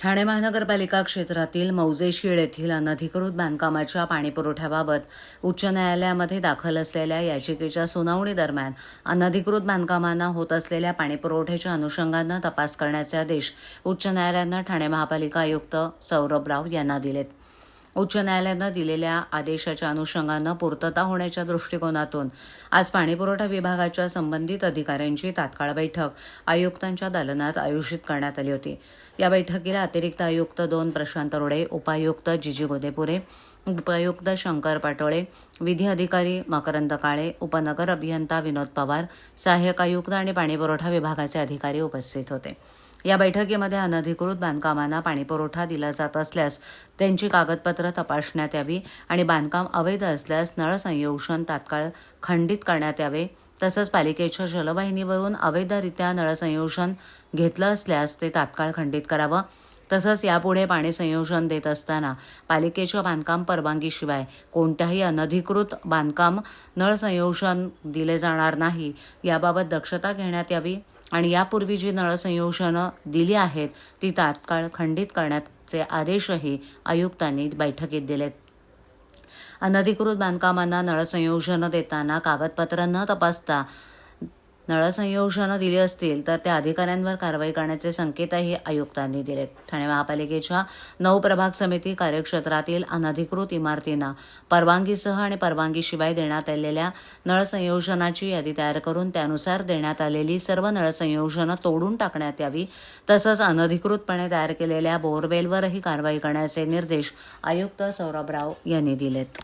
ठाणे महानगरपालिका क्षेत्रातील मौजेशीळ येथील अनधिकृत बांधकामाच्या पाणीपुरवठ्याबाबत उच्च न्यायालयामध्ये दाखल असलेल्या याचिकेच्या सुनावणी दरम्यान अनधिकृत बांधकामांना होत असलेल्या पाणीपुरवठ्याच्या अनुषंगानं तपास करण्याचे आदेश उच्च न्यायालयानं ठाणे महापालिका आयुक्त सौरभ राव यांना दिलेत. उच्च न्यायालयानं दिलेल्या आदेशाच्या अनुषंगानं पूर्तता होण्याच्या दृष्टिकोनातून आज पाणीपुरवठा विभागाच्या संबंधित अधिकाऱ्यांची तात्काळ बैठक आयुक्तांच्या दालनात आयोजित करण्यात आली होती. या बैठकीला अतिरिक्त आयुक्त दोन प्रशांत रोडे उपायुक्त जिजी गोदेपुरे उपायुक्त शंकर पाटोळे विधी अधिकारी मकरंद काळे उपनगर अभियंता विनोद पवार सहाय्यक आयुक्त आणि पाणीपुरवठा विभागाचे अधिकारी उपस्थित होते. या बैठकीमध्ये अनधिकृत बांधकामांना पाणीपुरवठा दिला जात असल्यास त्यांची कागदपत्र तपासण्यात यावी आणि बांधकाम अवैध असल्यास नळ तात्काळ खंडित करण्यात यावे. तसंच पालिकेच्या जलवाहिनीवरून अवैधरित्या नळसंयोषण घेतलं असल्यास ते तात्काळ खंडित करावं. तसंच यापुढे पाणी संयोजन देत असताना पालिकेच्या बांधकाम परवानगीशिवाय कोणत्याही अनधिकृत बांधकाम नळ संयोजन दिले जाणार नाही. याबाबत दक्षता घेण्यात यावी. आणि यापूर्वी जी नळसंयोजनं दिली आहेत ती तात्काळ खंडित करण्याचे आदेशही आयुक्तांनी बैठकीत दिलेत. अनधिकृत बांधकामांना नळसंयोजनं देताना कागदपत्र न तपासता नळसंयोजनं दिली असतील तर त्या अधिकाऱ्यांवर कारवाई करण्याचे संकेतही आयुक्तांनी दिलेत. ठाणे महापालिकेच्या नऊ प्रभाग समिती कार्यक्षेत्रातील अनधिकृत इमारतींना परवानगीसह आणि परवानगीशिवाय देण्यात आलेल्या नळसंयोजनाची यादी तयार करून त्यानुसार देण्यात आलेली सर्व नळसंयोजनं तोडून टाकण्यात यावी तसंच अनधिकृतपणे तयार केलेल्या बोरवेलवरही कारवाई करण्याचे निर्देश आयुक्त सौरभ राव यांनी दिलेत.